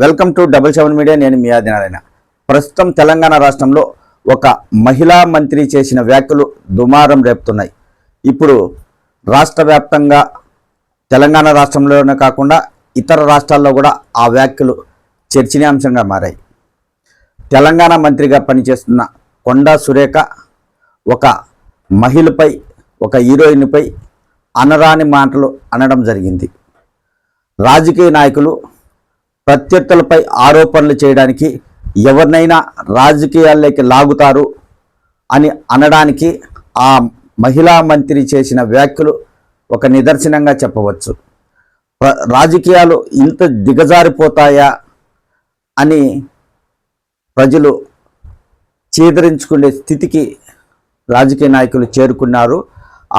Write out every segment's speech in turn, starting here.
Welcome to double seven media నేను మీ ఆదినారాయణ ప్రస్తుతం తెలంగాణ రాష్ట్రంలో ఒక మహిళా మంత్రి చేసిన వ్యాఖ్యలు దుమారం రేపుతున్నాయి. ఇప్పుడు రాష్ట్ర వ్యాప్తంగా తెలంగాణ రాష్ట్రంలోనే కాకుండా ఇతర రాష్ట్రాల్లో కూడా ఆ వ్యాఖ్యలు చర్చనీయాంశంగా మారాయి. తెలంగాణ మంత్రిగా పనిచేస్తున్న కొండా సురేఖ ఒక మహిళపై ఒక హీరోయిన్పై అనరాని మాటలు అనడం జరిగింది. రాజకీయ నాయకులు ప్రత్యర్థులపై ఆరోపణలు చేయడానికి ఎవరినైనా రాజకీయాల్లోకి లాగుతారు అని అనడానికి ఆ మహిళా మంత్రి చేసిన వ్యాఖ్యలు ఒక నిదర్శనంగా చెప్పవచ్చు. రాజకీయాలు ఇంత దిగజారిపోతాయా అని ప్రజలు చేదరించుకునే స్థితికి రాజకీయ నాయకులు చేరుకున్నారు.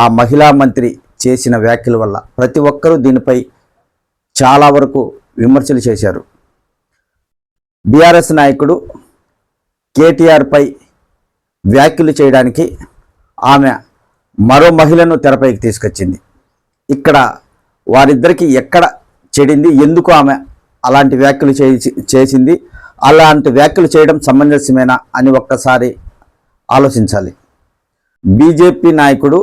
ఆ మహిళా మంత్రి చేసిన వ్యాఖ్యల వల్ల ప్రతి ఒక్కరూ దీనిపై చాలా వరకు విమర్శలు చేశారు. బీఆర్ఎస్ నాయకుడు కేటీఆర్పై వ్యాఖ్యలు చేయడానికి ఆమె మరో మహిళను తెరపైకి తీసుకొచ్చింది. ఇక్కడ వారిద్దరికి ఎక్కడ చెడింది ఎందుకు ఆమె అలాంటి వ్యాఖ్యలు చేసి చేసింది అలాంటి వ్యాఖ్యలు చేయడం సమంజసమేనా అని ఒక్కసారి ఆలోచించాలి. బీజేపీ నాయకుడు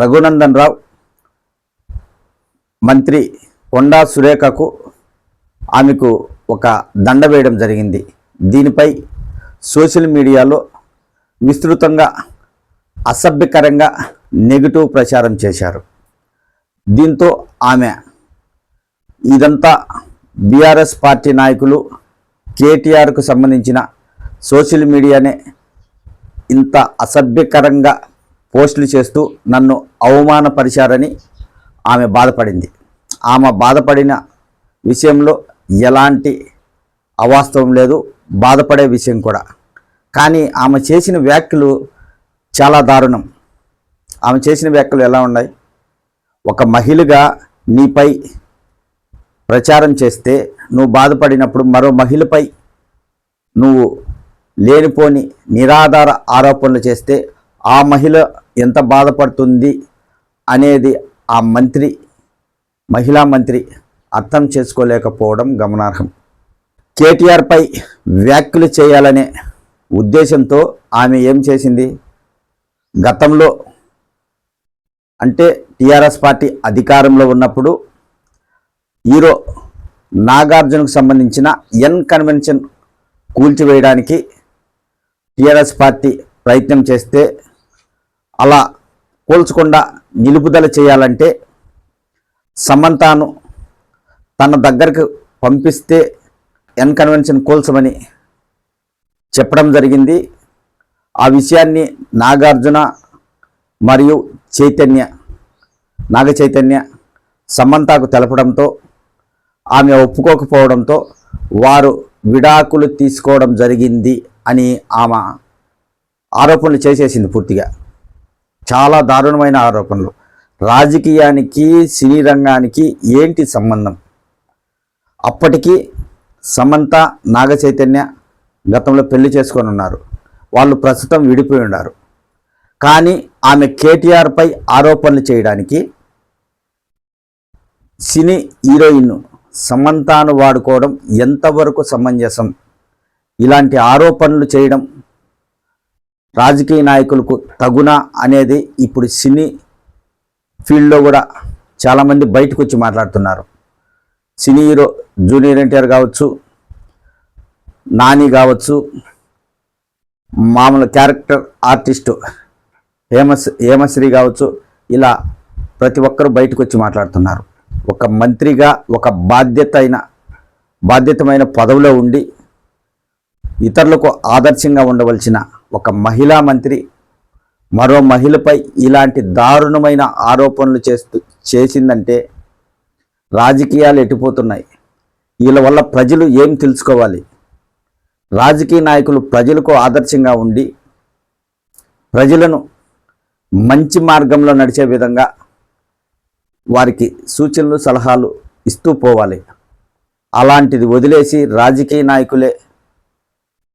రఘునందన్ రావు మంత్రి కొండా సురేఖకు ఆమెకు ఒక దండ వేయడం జరిగింది. దీనిపై సోషల్ మీడియాలో విస్తృతంగా అసభ్యకరంగా నెగిటివ్ ప్రచారం చేశారు. దీంతో ఆమె ఇదంతా బీఆర్ఎస్ పార్టీ నాయకులు కేటీఆర్కు సంబంధించిన సోషల్ మీడియానే ఇంత అసభ్యకరంగా పోస్టులు చేస్తూ నన్ను అవమానపరిచారని ఆమె బాధపడింది. ఆమె బాధపడిన విషయంలో ఎలాంటి అవాస్తవం లేదు బాధపడే విషయం కూడా. కానీ ఆమె చేసిన వ్యాఖ్యలు చాలా దారుణం. ఆమె చేసిన వ్యాఖ్యలు ఎలా ఉన్నాయి? ఒక మహిళగా నీపై ప్రచారం చేస్తే నువ్వు బాధపడినప్పుడు మరో మహిళపై నువ్వు లేనిపోని నిరాధార ఆరోపణలు చేస్తే ఆ మహిళ ఎంత బాధపడుతుంది అనేది ఆ మంత్రి మహిళా మంత్రి అర్థం చేసుకోలేకపోవడం గమనార్హం. కేటీఆర్పై వ్యాఖ్యలు చేయాలనే ఉద్దేశంతో ఆమె ఏం చేసింది? గతంలో అంటే టీఆర్ఎస్ పార్టీ అధికారంలో ఉన్నప్పుడు హీరో నాగార్జునకు సంబంధించిన ఎన్ కన్వెన్షన్ కూల్చివేయడానికి టీఆర్ఎస్ పార్టీ ప్రయత్నం చేస్తే అలా కూల్చకుండా నిలుపుదల చేయాలంటే సమంతాను తన దగ్గరకు పంపిస్తే ఎన్ కన్వెన్షన్ చెప్పడం జరిగింది. ఆ విషయాన్ని నాగార్జున మరియు చైతన్య నాగ చైతన్య సమంతకు తెలపడంతో ఆమె ఒప్పుకోకపోవడంతో వారు విడాకులు తీసుకోవడం జరిగింది అని ఆమె ఆరోపణలు చేసేసింది పూర్తిగా. చాలా దారుణమైన ఆరోపణలు. రాజకీయానికి సినీ రంగానికి ఏంటి సంబంధం? అప్పటికి సమంత నాగ చైతన్య గతంలో పెళ్ళి చేసుకొని ఉన్నారు. వాళ్ళు ప్రస్తుతం విడిపోయి ఉన్నారు. కానీ ఆమె కేటీఆర్పై ఆరోపణలు చేయడానికి సినీ హీరోయిన్ సమంతాను వాడుకోవడం ఎంతవరకు సమంజసం? ఇలాంటి ఆరోపణలు చేయడం రాజకీయ నాయకులకు తగునా అనేది ఇప్పుడు సినీ ఫీల్డ్లో కూడా చాలామంది బయటకు వచ్చి మాట్లాడుతున్నారు. సినీ హీరో జూనియర్ ఎన్టీఆర్ కావచ్చు నాని కావచ్చు మామూలు క్యారెక్టర్ ఆర్టిస్టు హేమస్ హేమశ్రీ కావచ్చు ఇలా ప్రతి ఒక్కరూ బయటకు వచ్చి మాట్లాడుతున్నారు. ఒక మంత్రిగా ఒక బాధ్యత అయిన బాధ్యతమైన పదవిలో ఉండి ఇతరులకు ఆదర్శంగా ఉండవలసిన ఒక మహిళా మంత్రి మరో మహిళపై ఇలాంటి దారుణమైన ఆరోపణలు చేస్తూ చేసిందంటే రాజకీయాలు ఎట్టిపోతున్నాయి వీళ్ళ వల్ల ప్రజలు ఏం తెలుసుకోవాలి? రాజకీయ నాయకులు ప్రజలకు ఆదర్శంగా ఉండి ప్రజలను మంచి మార్గంలో నడిచే విధంగా వారికి సూచనలు సలహాలు ఇస్తూ పోవాలి. అలాంటిది వదిలేసి రాజకీయ నాయకులే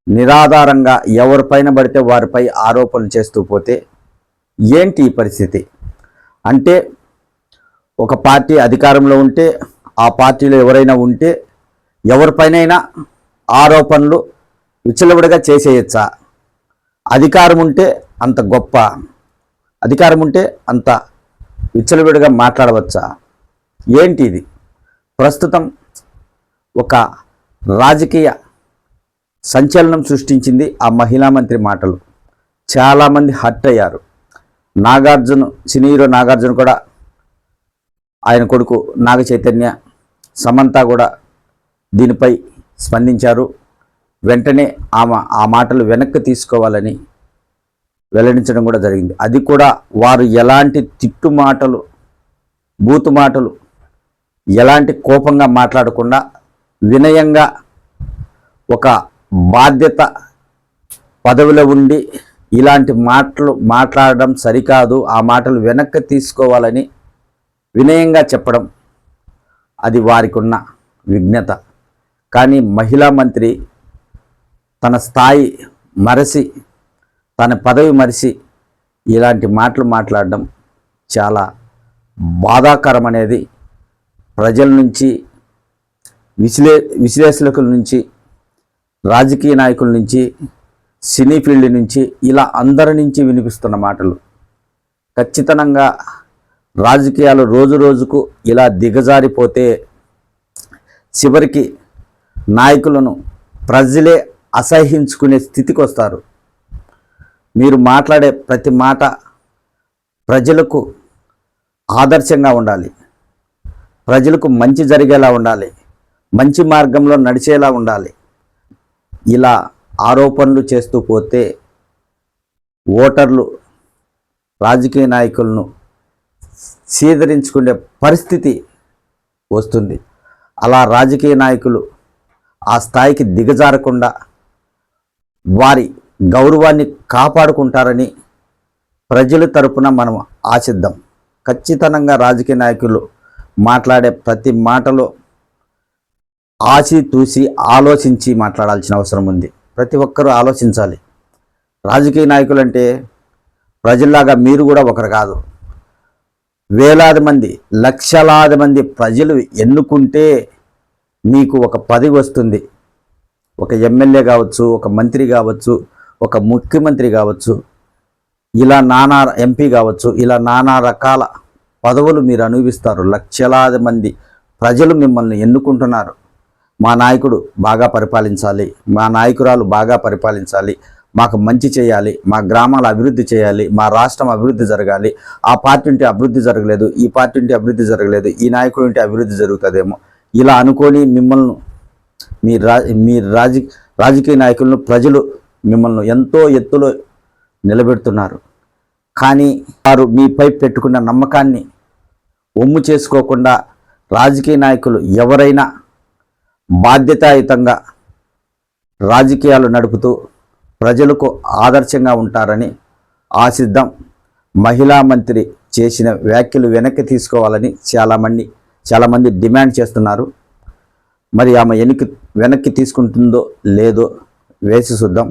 నిరాధారంగా ఎవరిపైన పడితే వారిపై ఆరోపణలు చేస్తూ పోతే ఏంటి ఈ పరిస్థితి? అంటే ఒక పార్టీ అధికారంలో ఉంటే ఆ పార్టీలో ఎవరైనా ఉంటే ఎవరిపైనైనా ఆరోపణలు విచ్చలవిడిగా చేసేయచ్చా? అధికారం ఉంటే అంత గొప్ప అధికారం ఉంటే అంత విచ్చలవిడిగా మాట్లాడవచ్చా? ఏంటి ఇది ప్రస్తుతం ఒక రాజకీయ సంచలనం సృష్టించింది ఆ మహిళా మంత్రి మాటలు. చాలామంది హర్ట్ అయ్యారు. నాగార్జున సినీ హీరో నాగార్జున కూడా ఆయన కొడుకు నాగ చైతన్య సమంత కూడా దీనిపై స్పందించారు. వెంటనే ఆమె ఆ మాటలు వెనక్కి తీసుకోవాలని వెల్లడించడం కూడా జరిగింది. అది కూడా వారు ఎలాంటి తిట్టు మాటలు బూతు మాటలు ఎలాంటి కోపంగా మాట్లాడకుండా వినయంగా ఒక బాధ్యత పదవిలో ఉండి ఇలాంటి మాటలు మాట్లాడడం సరికాదు ఆ మాటలు వెనక్కి తీసుకోవాలని వినయంగా చెప్పడం అది వారికి ఉన్న విఘ్నత. కానీ మహిళా మంత్రి తన స్థాయి మరసి తన పదవి మరిసి ఇలాంటి మాటలు మాట్లాడడం చాలా బాధాకరం అనేది ప్రజల నుంచి విశ్లే విశ్లేషకుల నుంచి రాజకీయ నాయకుల నుంచి సినీ ఫీల్డ్ నుంచి ఇలా అందరి నుంచి వినిపిస్తున్న మాటలు. ఖచ్చితంగా రాజకీయాలు రోజు రోజుకు ఇలా దిగజారిపోతే చివరికి నాయకులను ప్రజలే అసహించుకునే స్థితికి వస్తారు. మీరు మాట్లాడే ప్రతి మాట ప్రజలకు ఆదర్శంగా ఉండాలి. ప్రజలకు మంచి జరిగేలా ఉండాలి. మంచి మార్గంలో నడిచేలా ఉండాలి. ఇలా ఆరోపణలు చేస్తూ పోతే ఓటర్లు రాజకీయ నాయకులను సీదరించుకునే పరిస్థితి వస్తుంది. అలా రాజకీయ నాయకులు ఆ స్థాయికి దిగజారకుండా వారి గౌరవాన్ని కాపాడుకుంటారని ప్రజల తరపున మనం ఆశిద్దాం. ఖచ్చితంగా రాజకీయ నాయకులు మాట్లాడే ప్రతి మాటలో ఆచితూసి ఆలోచించి మాట్లాడాల్సిన అవసరం ఉంది. ప్రతి ఒక్కరూ ఆలోచించాలి. రాజకీయ నాయకులు అంటే ప్రజల్లాగా మీరు కూడా ఒకరు కాదు. వేలాది మంది లక్షలాది మంది ప్రజలు ఎన్నుకుంటే మీకు ఒక పదవి వస్తుంది. ఒక ఎమ్మెల్యే కావచ్చు ఒక మంత్రి కావచ్చు ఒక ముఖ్యమంత్రి కావచ్చు ఇలా నానా ఎంపీ కావచ్చు ఇలా నానా రకాల పదవులు మీరు అనుభవిస్తారు. లక్షలాది మంది ప్రజలు మిమ్మల్ని ఎన్నుకుంటున్నారు. మా నాయకుడు బాగా పరిపాలించాలి మా నాయకురాలు బాగా పరిపాలించాలి మాకు మంచి చేయాలి మా గ్రామాల అభివృద్ధి చేయాలి మా రాష్ట్రం అభివృద్ధి జరగాలి. ఆ పార్టీ ఉంటే అభివృద్ధి జరగలేదు ఈ పార్టీ ఉంటే అభివృద్ధి జరగలేదు ఈ నాయకుడు ఉంటే అభివృద్ధి జరుగుతుందేమో. ఇలా అనుకొని మిమ్మల్ని మీ రా మీ రాజ రాజకీయ నాయకులను ప్రజలు మిమ్మల్ని ఎంతో ఎత్తులో నిలబెడుతున్నారు. కానీ వారు మీపై పెట్టుకున్న నమ్మకాన్ని ఒమ్ము చేసుకోకుండా రాజకీయ నాయకులు ఎవరైనా బాధ్యతాయుతంగా రాజకీయాలు నడుపుతూ ప్రజలకు ఆదర్శంగా ఉంటారని ఆశిద్దాం. మహిళా మంత్రి చేసిన వ్యాఖ్యలు వెనక్కి తీసుకోవాలని చాలామంది చాలామంది డిమాండ్ చేస్తున్నారు. మరి ఆమె వెనక్కి వెనక్కి తీసుకుంటుందో లేదో వేసి చూద్దాం.